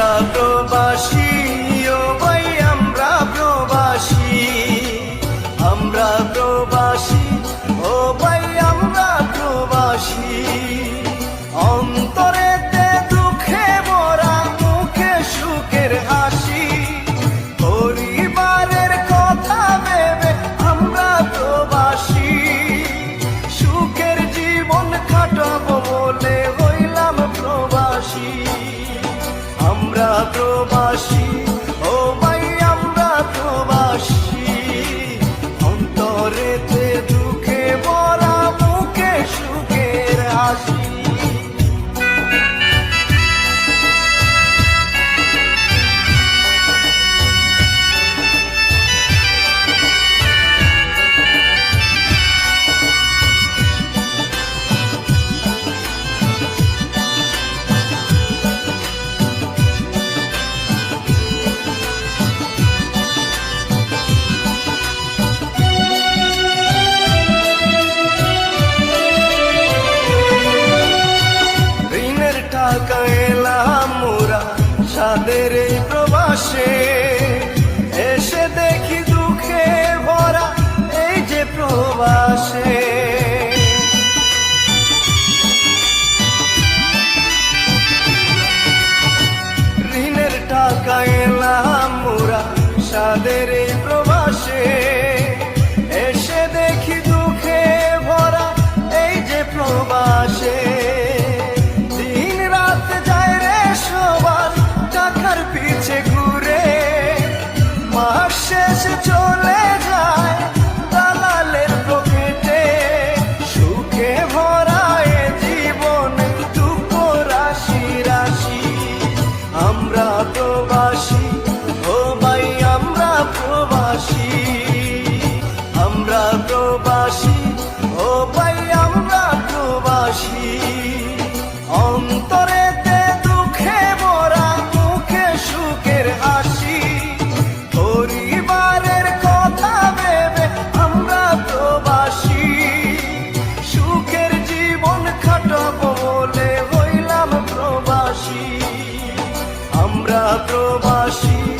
那个把戏。আমরা প্রবাসী। তাকাইলাম মোরা সাদের এই প্রবাসে এসে দেখি দুঃখে ভরা এই যে প্রবাসে। ঋণের টাকা এলাম মোরা সাদের এই প্রবাসে প্রবাসী, ও ভাই, আমরা প্রবাসী। অন্তরেতে দুঃখে মোরা মুখে সুখের হাসি। পরিবারের কথা ভেবে আমরা প্রবাসী। সুখের জীবন খাটাবো বলে হইলাম প্রবাসী। আমরা প্রবাসী।